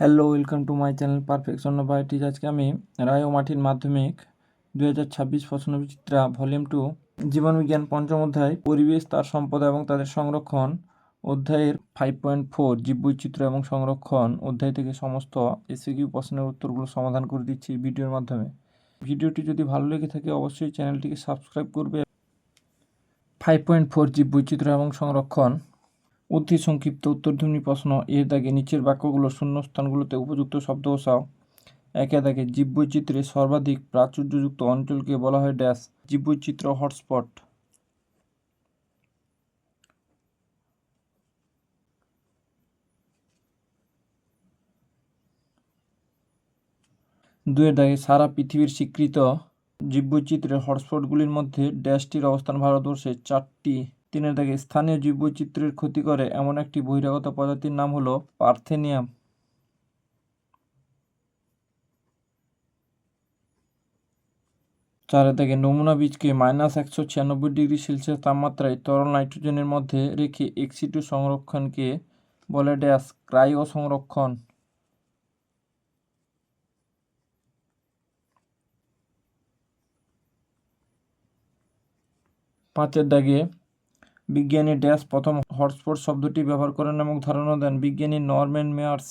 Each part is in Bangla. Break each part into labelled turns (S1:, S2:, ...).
S1: Hello welcome to my channel perfection বায়োটিজ আজকে আমি রায় ও মাটির মাধ্যমিক দুই হাজার ছাব্বিশ প্রশ্নবিচিত্রা ভলিউম টু জীবনবিজ্ঞান পঞ্চম অধ্যায়, পরিবেশ, তার সম্পদ এবং তাদের সংরক্ষণ, অধ্যায়ের ফাইভ পয়েন্ট ফোর জীববৈচিত্র্য এবং সংরক্ষণ, অধ্যায় থেকে সমস্ত এসিকিউ প্রশ্নের উত্তরগুলো সমাধান করে দিচ্ছি ভিডিওর মাধ্যমে। ভিডিওটি যদি ভালো লেগে থাকে, অবশ্যই চ্যানেলটিকে সাবস্ক্রাইব করবে। ফাইভ পয়েন্ট ফোর জীববৈচিত্র্য এবং সংরক্ষণ। অতি সংক্ষিপ্ত উত্তরধ্বনি প্রশ্ন। এর দাগে নিচের বাক্যগুলো শূন্যস্থানগুলোতে উপযুক্ত শব্দ বসাও। একে দাগে জীববৈচিত্র্যের সর্বাধিক প্রাচুর্যযুক্ত অঞ্চলকে বলা হয় ড্যাশ, জীববৈচিত্র্য হটস্পট। দুয়ের দাগে সারা পৃথিবীর স্বীকৃত জীববৈচিত্র্যের হটস্পটগুলির মধ্যে ড্যাশটির অবস্থান ভারতবর্ষে চারটি। তিনের দাগে স্থানীয় জীববৈচিত্র্যের ক্ষতি করে এমন একটি বহিরাগত প্রজাতির নাম হলো পার্থেনিয়াম। চারের দাগে নমুনা বীজকে মাইনাস একশো ছিয়ানব্বই ডিগ্রি সেলসিয়াস তাপমাত্রায় তরল নাইট্রোজেনের মধ্যে রেখে এক্সিটু সংরক্ষণকে বলে ড্যাশ ক্রাইও সংরক্ষণ পাঁচের দাগে বিজ্ঞানী ড্যাশ প্রথম হটস্পট শব্দটি ব্যবহার করেন এবং ধারণা দেন, বিজ্ঞানী নরম্যান মেয়ার্স।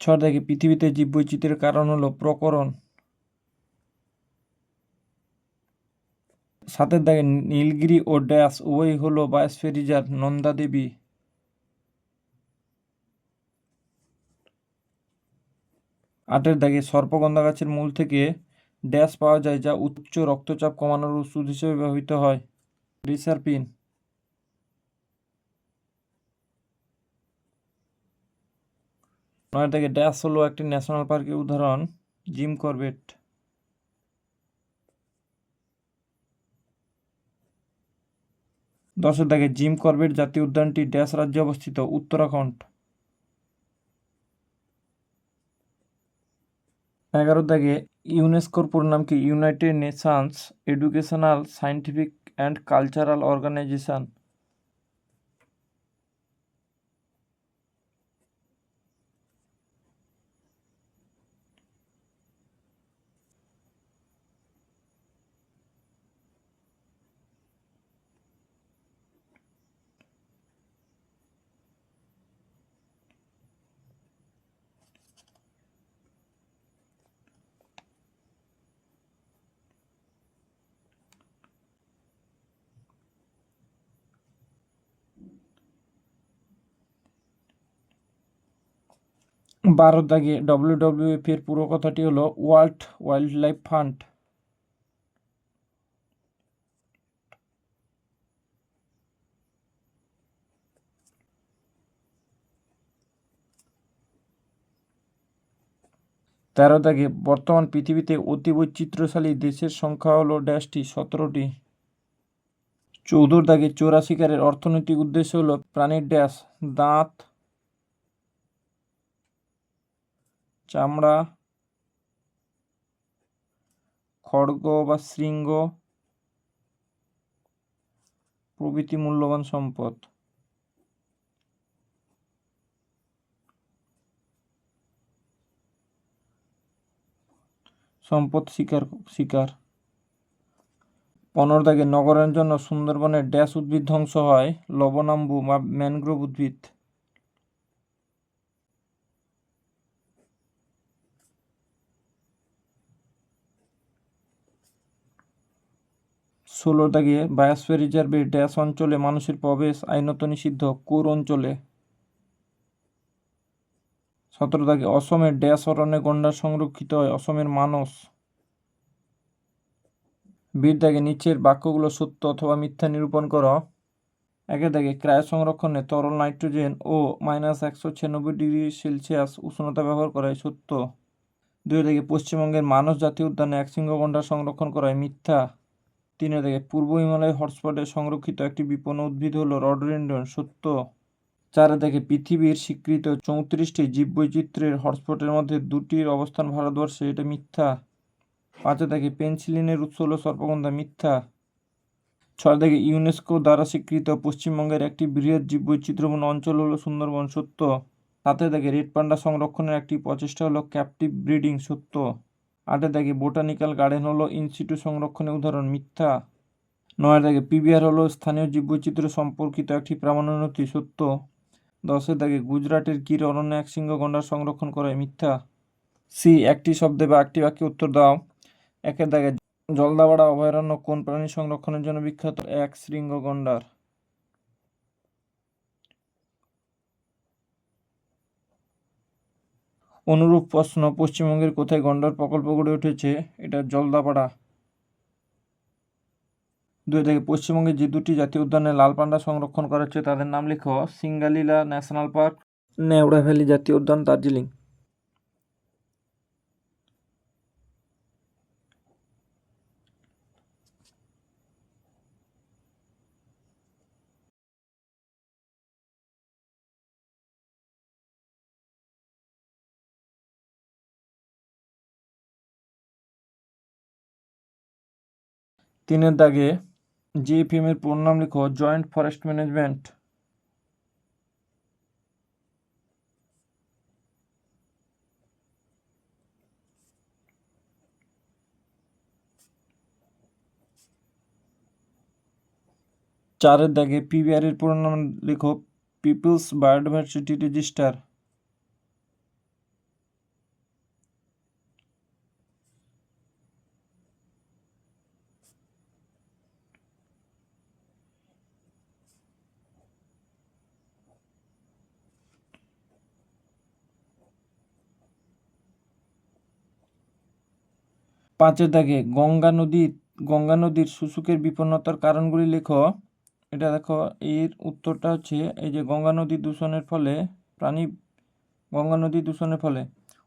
S1: ছয় দাগে পৃথিবীতে জীববৈচিত্র্যের কারণ হলো প্রকরণ। সাতের দাগে নীলগিরি ও ড্যাশ উভয়ই হলো বায়োস্ফিয়ার রিজার্ভ নন্দা দেবী আটের দাগে সর্পগন্ধা গাছের মূল থেকে ড্যাশ পাওয়া যায় যা উচ্চ রক্তচাপ কমানোর ওষুধ হিসেবে ব্যবহৃত হয়। রিসারপিন। নয় থেকে ড্যাশ হলো একটি ন্যাশনাল পার্কের উদাহরণ, জিম করবেট। দশের দাগে জিম করবেট জাতীয় উদ্যানটি ড্যাশ রাজ্যে অবস্থিত, উত্তরাখণ্ড। এগারো দাগে ইউনেস্কোর পুরো নাম কি United Nations Educational Scientific and Cultural Organization বারো দাগে ডব্লিউডব্লিউএফ এর পুরো কথাটি হলো ওয়ার্ল্ড ওয়াইল্ড লাইফ ফান্ড। তেরো দাগে বর্তমান পৃথিবীতে অতি বৈচিত্র্যশালী দেশের সংখ্যা হলো ড্যাশটি সতেরোটি। চৌদ্দর দাগে চোরা শিকারের অর্থনৈতিক উদ্দেশ্য হলো প্রাণীর ড্যাশ, দাঁত চামড়া, খড়গ বা শৃঙ্গ, প্রভৃতি মূল্যবান সম্পদ। সম্পদ শিকার শিকার। পনেরো দাগে নগরের জন্য সুন্দরবনের ড্যাশ উদ্ভিদ ধ্বংস হয়, লবণাম্বু বা ম্যানগ্রোভ উদ্ভিদ। ষোলো দাগে বায়োস্ফিয়ার রিজার্ভের ড্যাশ অঞ্চলে মানুষের প্রবেশ আইনত নিষিদ্ধ কোর অঞ্চলে। সতেরো দাগে অসমের ড্যাশ অরণ্যে গন্ডার সংরক্ষিত হয় অসমের মানস। বীর দাগে নিচের বাক্যগুলো সত্য অথবা মিথ্যা নিরূপণ করো। একে দাগে ক্রায় সংরক্ষণে তরল নাইট্রোজেন ও মাইনাস একশো ছিয়ানব্বই ডিগ্রি সেলসিয়াস উষ্ণতা ব্যবহার করায় সত্য। দুই দাগে পশ্চিমবঙ্গের মানস জাতীয় উদ্যানে একশৃঙ্গ গন্ডার সংরক্ষণ করায় মিথ্যা। তিনে দাগে পূর্ব হিমালয় হটস্পটে সংরক্ষিত একটি বিপন্ন উদ্ভিদ হল রডোডেন্ড্রন সত্য। চারে থেকে পৃথিবীর স্বীকৃত চৌত্রিশটি জীববৈচিত্র্যের হটস্পটের মধ্যে দুটির অবস্থান ভারতবর্ষে, এটা মিথ্যা। পাঁচে দেখে পেনসিলিনের উৎস হল সর্পগন্ধা, মিথ্যা। ছয় দাগে ইউনেস্কো দ্বারা স্বীকৃত পশ্চিমবঙ্গের একটি বৃহৎ জীববৈচিত্র্যপূর্ণ অঞ্চল হলো সুন্দরবন, সত্য। সাথে দাগে রেড পান্ডা সংরক্ষণের একটি প্রচেষ্টা হলো ক্যাপটিভ ব্রিডিং সত্য। আটে দাগে বোটানিক্যাল গার্ডেন হলো ইনসিটু সংরক্ষণের উদাহরণ, মিথ্যা। নয় দাগে পিবিআর হলো স্থানীয় জীববৈচিত্র্য সম্পর্কিত একটি প্রামাণ্যতি সত্য। দশের দাগে গুজরাটের গির অরণ্য এক সিংহ গন্ডার সংরক্ষণ করে মিথ্যা। সি, একটি শব্দে বা একটি বাক্যে উত্তর দাও। একের দাগে জলদাপাড়া অভয়ারণ্য কোন প্রাণী সংরক্ষণের জন্য বিখ্যাত? এক শৃঙ্গ গন্ডার অনুরূপ প্রশ্ন, পশ্চিমবঙ্গের কোথায় গন্ডার প্রকল্প গড়ে উঠেছে? এটা জলদাপাড়া। দুই থেকে পশ্চিমবঙ্গে যে দুটি জাতীয় উদ্যানে লাল পান্ডা সংরক্ষণ করা হচ্ছে, তাদের নাম লিখো Singalila National Park, Neora Valley জাতীয় উদ্যান দার্জিলিং। তিনের দাগে জিএফএম এর নাম লিখো জয়েন্ট ফরেস্ট ম্যানেজমেন্ট চারের দাগে পিবিআর এর নাম লিখো পিপলস বায়োডাইভার্সিটি রেজিস্টার পাঁচের দাগে গঙ্গা নদী, গঙ্গা নদীর শুশুকের বিপন্নতার কারণগুলি লেখো। এটা দেখো, এর উত্তরটা হচ্ছে এই যে গঙ্গা নদী দূষণের ফলে প্রাণী, গঙ্গা নদী দূষণের ফলে।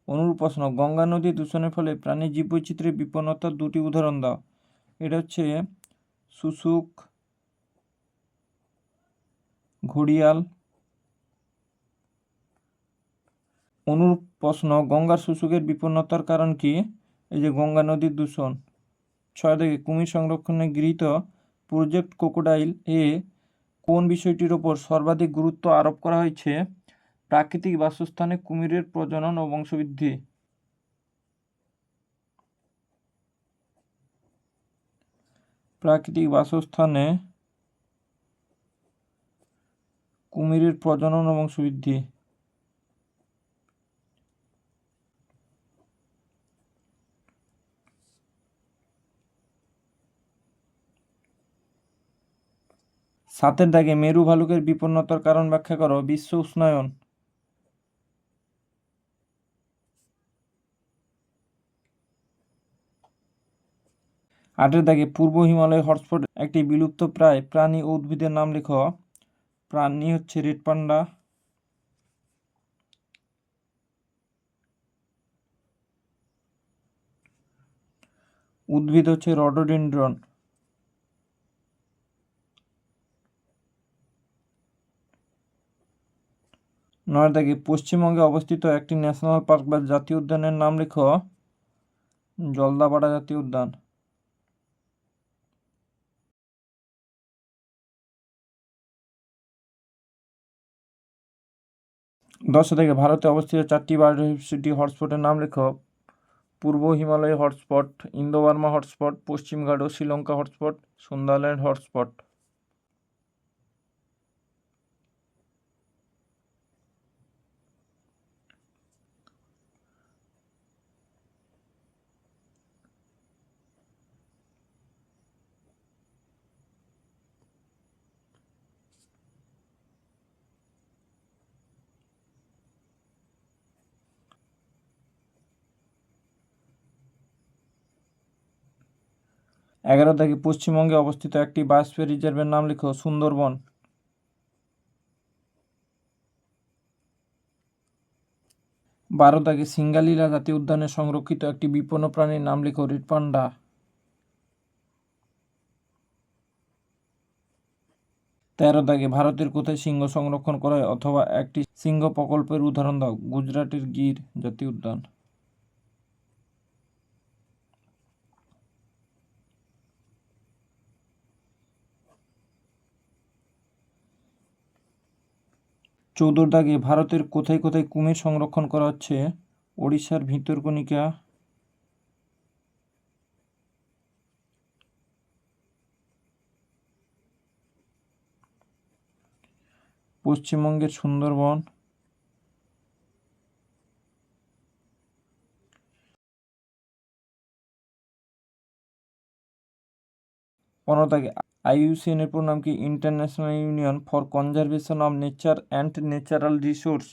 S1: অনুরূপ প্রশ্ন, গঙ্গা নদী দূষণের ফলে প্রাণী জীববৈচিত্র্যের বিপন্নতার দুটি উদাহরণ দাও। এটা হচ্ছে শুশুক, ঘড়িয়াল। অনুরূপ প্রশ্ন, গঙ্গার শুশুকের বিপন্নতার কারণ কি? এই যে গঙ্গা নদীর দূষণ ছয় থেকে কুমির সংরক্ষণে গৃহীত প্রজেক্ট ক্রোকোডাইল এ কোন বিষয়টির ওপর সর্বাধিক গুরুত্ব আরোপ করা হয়েছে? প্রাকৃতিক বাসস্থানে কুমিরের প্রজনন ও বংশবৃদ্ধি। প্রাকৃতিক বাসস্থানে কুমিরের প্রজনন ও বংশবৃদ্ধি। সাতের দাগে মেরু ভালুকের বিপন্নতার কারণ ব্যাখ্যা করো, বিশ্ব উষ্ণায়ন। আটের দাগে পূর্ব হিমালয় হটস্পট একটি বিলুপ্ত প্রায় প্রাণী ও উদ্ভিদের নাম লেখো। প্রাণী হচ্ছে রেড পান্ডা। উদ্ভিদ হচ্ছে রডোডেন্ড্রন। নয় দাগে পশ্চিমবঙ্গে অবস্থিত একটি ন্যাশনাল পার্ক বা জাতীয় উদ্যানের নাম লেখো জলদাপাড়া জাতীয় উদ্যান। দশ থেকে ভারতে অবস্থিত চারটি বায়োডাইভার্সিটি হটস্পটের নাম লেখো পূর্ব Himalaya hotspot Indo Burma hotspot পশ্চিম ঘাট ও শ্রীলঙ্কা হটস্পট সুন্দরল্যান্ড হটস্পট এগারো থেকে পশ্চিমবঙ্গে অবস্থিত একটি বায়োস্ফিয়ার রিজার্ভের নাম লিখো, সুন্দরবন। বারো দাগে সিঙ্গালীলা জাতীয় উদ্যানে সংরক্ষিত একটি বিপন্ন প্রাণীর নাম লিখো রেড পান্ডা তেরো দাগে ভারতের কোথায় সিংহ সংরক্ষণ করা হয়? অথবা একটি সিংহ প্রকল্পের উদাহরণ দাও, গুজরাটের গির জাতীয় উদ্যান। চৌদ্দর দাগে ভারতের কোথায় কোথায় কুমির সংরক্ষণ করা হচ্ছে? ওড়িশার ভিতরকণিকা। পশ্চিমবঙ্গের সুন্দরবন। পনেরো দাগে আইইউসিএন এর পুরো নাম কি? International Union for Conservation of Nature and Natural Resource.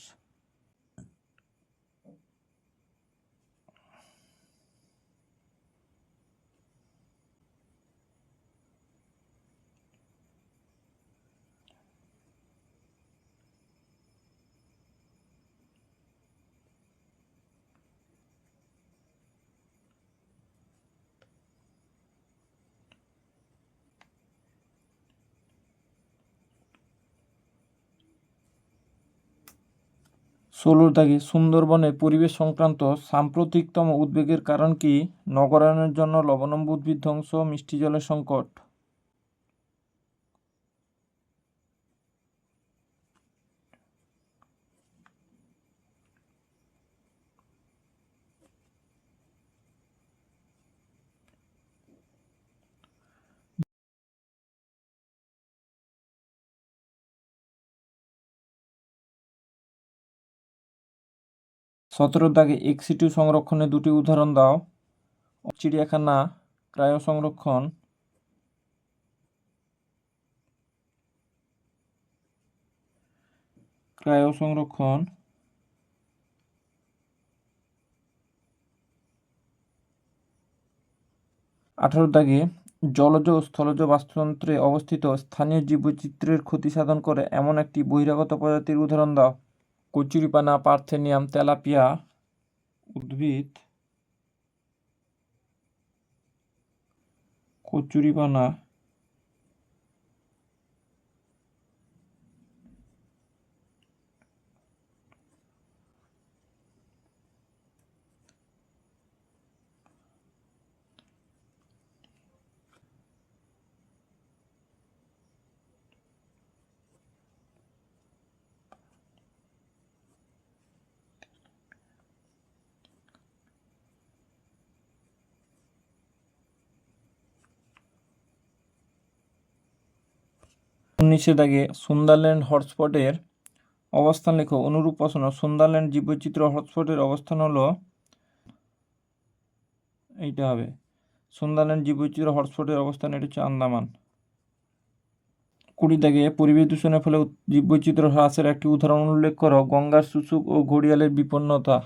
S1: ষোলোর দাগে সুন্দরবনে পরিবেশ সংক্রান্ত সাম্প্রতিকতম উদ্বেগের কারণ কি? নগরায়নের জন্য লবণম্ব উদ্ভিদ ধ্বংস মিষ্টি জলের সংকট। সতেরোর দাগে এক্সিটিউ সংরক্ষণের দুটি উদাহরণ দাও। চিড়িয়াখানা ক্রায়ো সংরক্ষণ ক্রায়ো সংরক্ষণ আঠারো দাগে জলজ ও স্থলজ বাস্তুতন্ত্রে অবস্থিত স্থানীয় জীববৈচিত্র্যের ক্ষতি সাধন করে এমন একটি বহিরাগত প্রজাতির উদাহরণ দাও। কচুরিপানা পার্থেনিয়াম তেলাপিয়া উদ্ভিদ কচুরিপানা উনিশে দাগে সুন্দারল্যান্ড হটস্পটের অবস্থান লেখো। অনুরূপ প্রশ্ন, সুন্দারল্যান্ড জীববৈচিত্র্য হটস্পটের অবস্থান হলো এইটা হবে। সুন্দারল্যান্ড জীববৈচিত্র্য হটস্পটের অবস্থান, এটা হচ্ছে আন্দামান। কুড়ি দাগে, পরিবেশ দূষণের ফলে জীববৈচিত্র্য হ্রাসের একটি উদাহরণ উল্লেখ করো। গঙ্গার শুশুক ও ঘড়িয়ালের বিপন্নতা।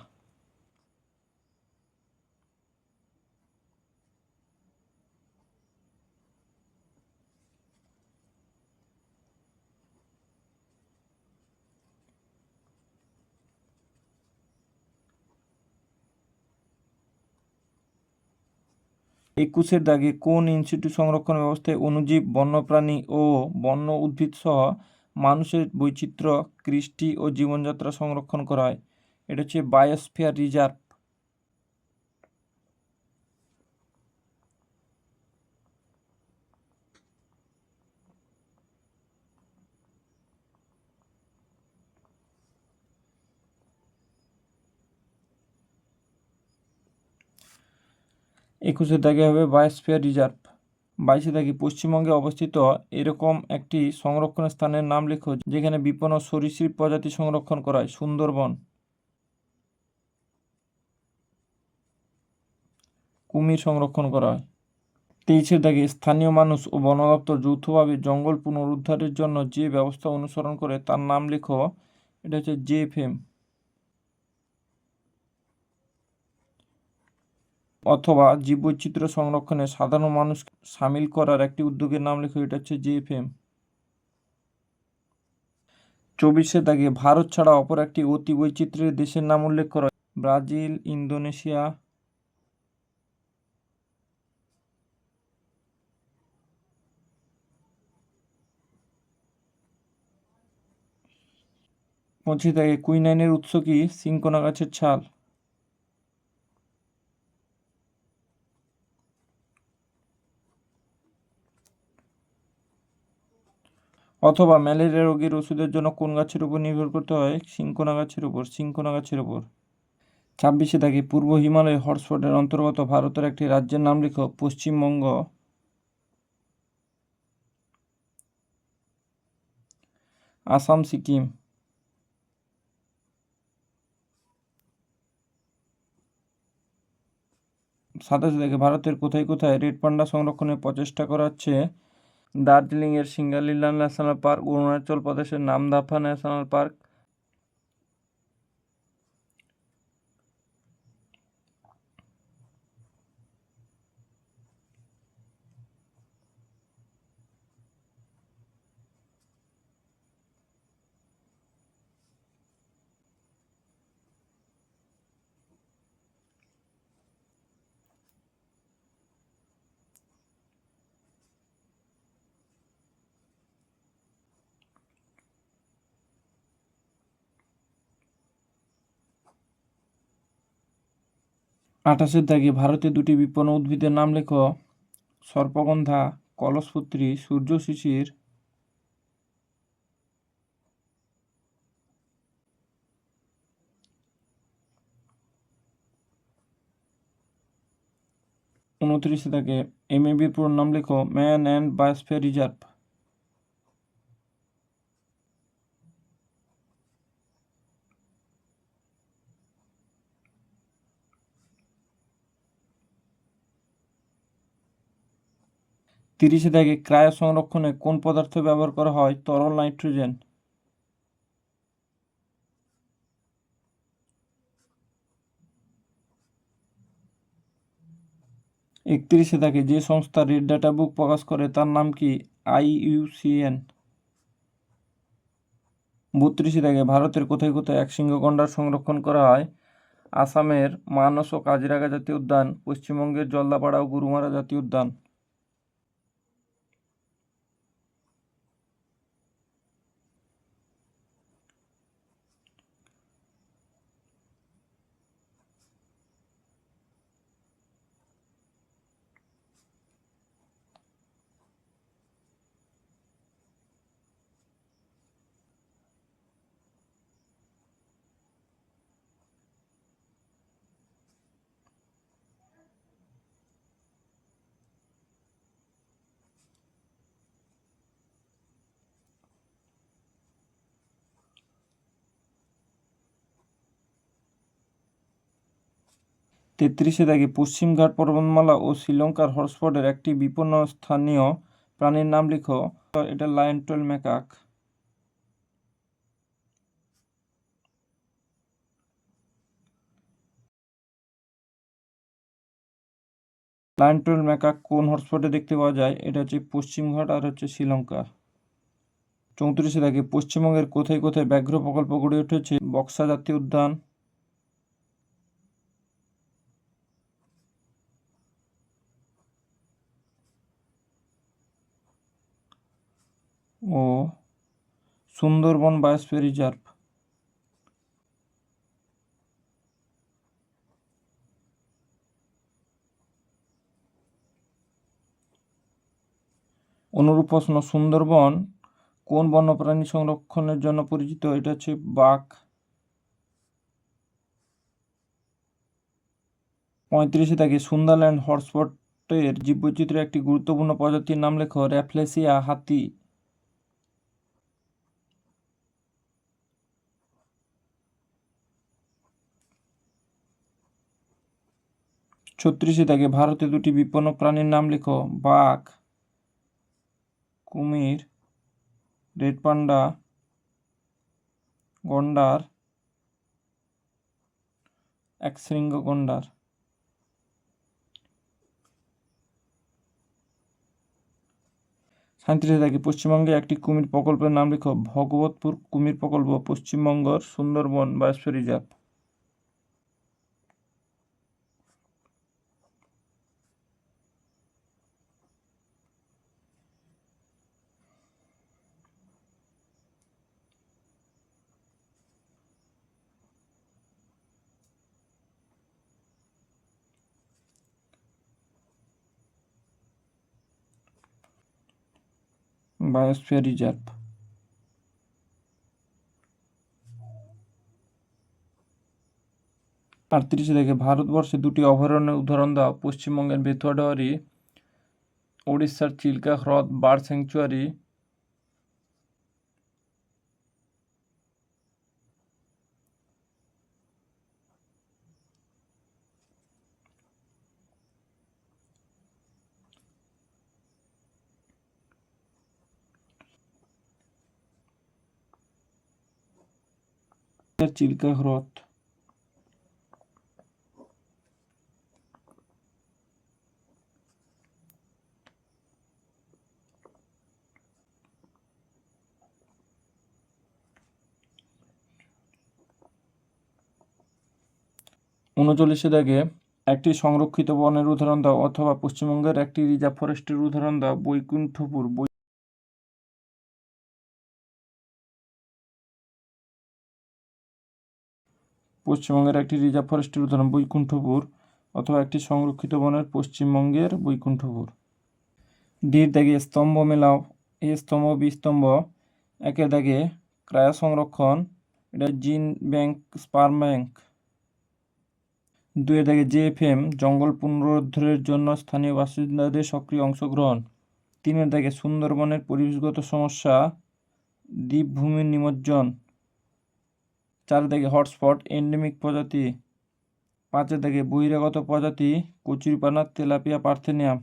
S1: একুশের দাগে কোন ইনস্টিটিউট সংরক্ষণ ব্যবস্থায় অনুজীব, বন্যপ্রাণী ও বন্য উদ্ভিদ সহ মানুষের বৈচিত্র্য, কৃষ্টি ও জীবনযাত্রা সংরক্ষণ করা হয়? এটা হচ্ছে বায়োস্ফিয়ার রিজার্ভ একুশে দাগে হবে বায়োস্ফিয়ার রিজার্ভ। বাইশে দাগে পশ্চিমবঙ্গে অবস্থিত এরকম একটি সংরক্ষণ স্থানের নাম লেখো, যেখানে বিপন্ন সরীসৃপ প্রজাতি সংরক্ষণ করা হয়, সুন্দরবন। কুমির সংরক্ষণ করা হয়। তেইশের দাগে স্থানীয় মানুষ ও বন দপ্তর যৌথভাবে জঙ্গল পুনরুদ্ধারের জন্য যে ব্যবস্থা অনুসরণ করে তার নাম লেখো, এটা হচ্ছে জেএফএম অথবা জীববৈচিত্র্য সংরক্ষণে সাধারণ মানুষ সামিল করার একটি উদ্যোগের নাম লেখো এটা হচ্ছে জেএফএম চব্বিশে দাগে ভারত ছাড়া অপর একটি অতি বৈচিত্র্যের দেশের নাম উল্লেখ করা ব্রাজিল, ইন্দোনেশিয়া। পঁচিশ দাগে কুইনাইনের উৎস কি? সিনকোনা গাছের ছাল। অথবা ম্যালেরিয়া রোগীর ওষুধের জন্য কোন গাছের উপর নির্ভর করতে হয়? সিংকোনা গাছের উপর, সিংকোনা গাছের উপর। ছাব্বিশে থাকে পূর্ব হিমালয় হটস্পটের অন্তর্গত ভারতের একটি রাজ্যের নাম লিখো, পশ্চিমবঙ্গ। আসাম, সিকিম। সাতাশে থেকে ভারতের কোথায় কোথায় রেড পান্ডা সংরক্ষণের প্রচেষ্টা করা হচ্ছে দার্জিলিংয়ের সিঙ্গালিলা ন্যাশনাল পার্ক অরুণাচল প্রদেশের নামদাফা ন্যাশনাল পার্ক আঠাশের দাগে ভারতে দুটি বিপন্ন উদ্ভিদের নাম লেখো। সর্পগন্ধা, কলসপুত্রী, সূর্য শিশির। উনত্রিশে দাগে এমএবির পুরো নাম লেখো। Man and Biosphere Reserve. তিরিশে দাগে ক্রায় সংরক্ষণে কোন পদার্থ ব্যবহার করা হয়? তরল নাইট্রোজেন। একত্রিশে দাগে যে সংস্থা রেড ডাটা বুক প্রকাশ করে, তার নাম কি? আইইউসিএন বত্রিশে দাগে ভারতের কোথায় কোথায় একশৃঙ্গ গন্ডার সংরক্ষণ করা হয়? আসামের মানস ও কাজিরাঙ্গা জাতীয় উদ্যান, পশ্চিমবঙ্গের জলদাপাড়া ও গরুমারা জাতীয় উদ্যান। তেত্রিশে দাগে পশ্চিমঘাট পর্বতমালা ও শ্রীলঙ্কার হটস্পটের একটি বিপন্ন স্থানীয় প্রাণীর নাম লিখো। এটা lion tail macaque lion tail macaque কোন হটস্পটে দেখতে পাওয়া যায়? এটা হচ্ছে পশ্চিমঘাট আর হচ্ছে শ্রীলঙ্কা। চৌত্রিশে দাগে পশ্চিমবঙ্গের কোথায় কোথায় ব্যাঘ্র প্রকল্প গড়ে উঠেছে? বক্সা জাতীয় উদ্যান ও সুন্দরবন বায়োস্ফিয়ার রিজার্ভ অনুরূপ প্রশ্ন, সুন্দরবন কোন বন্যপ্রাণী সংরক্ষণের জন্য পরিচিত? এটা হচ্ছে বাঘ। পঁয়ত্রিশে থাকে সুন্দরল্যান্ড হটস্পটের জীববৈচিত্র্যের একটি গুরুত্বপূর্ণ প্রজাতির নাম লেখো, র্যাফলেসিয়া হাতি। ছত্রিশে থাকে ভারতে দুটি বিপন্ন প্রাণীর নাম লেখো। বাঘ, কুমির, রেড পান্ডা, গন্ডার এক শৃঙ্গ গন্ডার। সাঁত্রিশে থাকে পশ্চিমবঙ্গে একটি কুমির প্রকল্পের নাম লিখো। ভগবতপুর কুমির প্রকল্প পশ্চিমবঙ্গর Sundarban biosphere reserve biosphere reserve আটত্রিশে দেখে ভারতবর্ষে দুটি অভয়ারণ্যের উদাহরণ দেওয়া পশ্চিমবঙ্গের বেথুয়াডহরি ওড়িশার চিল্কা হ্রদ বার্ড স্যাংচুয়ারি চিল্কা হ্রদ উনচল্লিশে দাগে একটি সংরক্ষিত বনের উদাহরণ দাও অথবা পশ্চিমবঙ্গের একটি রিজার্ভ ফরেস্টের উদাহরণ দাও, বৈকুণ্ঠপুর পশ্চিমবঙ্গের একটি রিজার্ভ ফরেস্টের উদাহরণ, বৈকুণ্ঠপুর, অথবা একটি সংরক্ষিত বনের পশ্চিমবঙ্গের বৈকুণ্ঠপুর। ডির দাগে স্তম্ভ মেলাও, এ স্তম্ভ বি স্তম্ভ একের দাগে ক্রায়া সংরক্ষণ এটা জিন ব্যাংক, স্পার্ম ব্যাংক। দুয়ের দাগে জেএফএম জঙ্গল পুনরুদ্ধারের জন্য স্থানীয় বাসিন্দাদের সক্রিয় অংশগ্রহণ। তিনের দাগে সুন্দরবনের পরিবেশগত সমস্যা, দ্বীপভূমির নিমজ্জন। চার দাগে হটস্পট এন্ডেমিক প্রজাতি। পাঁচের দাগে বহিরাগত প্রজাতি, কচুরিপানা, তেলাপিয়া, পার্থেনিয়াম।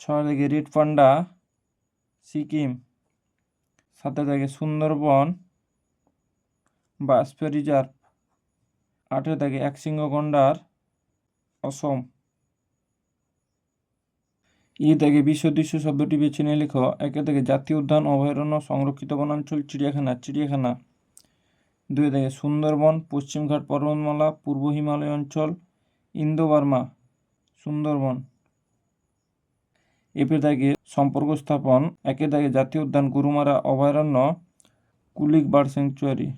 S1: ছয় দাগে রেড পান্ডা, সিকিম। সাতের দাগে সুন্দরবন বায়োস্ফিয়ার রিজার্ভ আটের দাগে একশৃঙ্গ গন্ডার, অসম। ই দাগে বিশ্ব দৃশ্য শব্দটি বেছে নিয়ে লেখো। একে দাগে জাতীয় উদ্যান, অভয়ারণ্য, সংরক্ষিত বনাঞ্চল, চিড়িয়াখানা চিড়িয়াখানা। দুই দাগে সুন্দরবন পশ্চিমঘাট পর্বতমালা, পূর্ব হিমালয় অঞ্চল ইন্দো বার্মা সুন্দরবন এপে দাগে সম্পর্ক স্থাপন। একে দাগে জাতীয় উদ্যান, গুরুমারা, অভয়ারণ্য কুলিক বার্ড স্যাংচুয়ারি।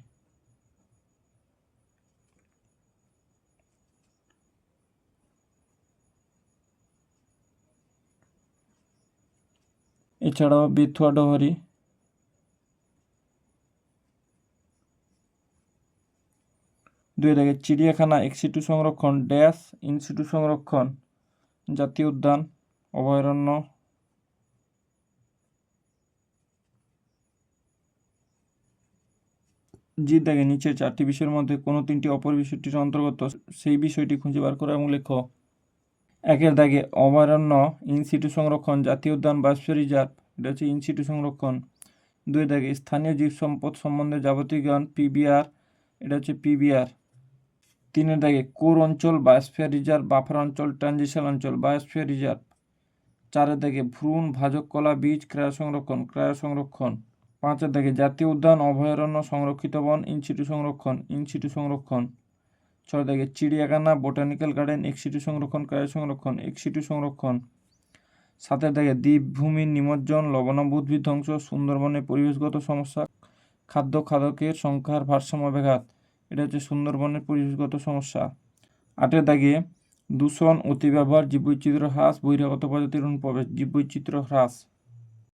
S1: এছাড়াও বেথুয়া ডহরি। দুই দাগে চিড়িয়াখানা, এক্সিটু সংরক্ষণ, ড্যাশ, ইনসিটু সংরক্ষণ, জাতীয় উদ্যান, অভয়ারণ্য। জি দাগে নিচের চারটি বিষয়ের মধ্যে কোনো তিনটি অপর বিষয়টির অন্তর্গত, সেই বিষয়টি খুঁজে বার করো এবং লেখো। একের দাগে অভয়ারণ্য, ইনসিটু সংরক্ষণ, জাতীয় উদ্যান বায়োস্ফিয়ার রিজার্ভ, এটা হচ্ছে ইনসিটু সংরক্ষণ। দুই দাগে স্থানীয় জীব সম্পদ সম্বন্ধে যাবতীয় জ্ঞান পিবিআর এটা হচ্ছে পিবিআর তিনের দাগে কোর অঞ্চল বায়োস্ফিয়ার রিজার্ভ, বাফার অঞ্চল, ট্রানজিশন অঞ্চল বায়োস্ফিয়ার রিজার্ভ। চারের দাগে ভ্রূণ, ভাজক কলা, বীজ, ক্রয় সংরক্ষণ ক্রয় সংরক্ষণ। পাঁচের দাগে জাতীয় উদ্যান, অভয়ারণ্য, সংরক্ষিত বন, ইনসিটু সংরক্ষণ ইনসিটু সংরক্ষণ। ছয় দাগে চিড়িয়াখানা বোটানিক্যাল গার্ডেন এক্সিটু সংরক্ষণ, ক্রয় সংরক্ষণ এক্সিটু সংরক্ষণ। সাতের দাগে দ্বীপভূমির নিমজ্জন লবণাভ উদ্ভিদ ধ্বংস, সুন্দরবনের পরিবেশগত সমস্যা, খাদ্য খাদকের সংখ্যার ভারসাম্য ব্যাঘাত, এটা হচ্ছে সুন্দরবনের পরিবেশগত সমস্যা। আটের দাগে দূষণ, অতিব্যবহার, জীববৈচিত্র্য হ্রাস, বহিরাগত প্রজাতির অনুপ্রবেশ, জীববৈচিত্র্য হ্রাস।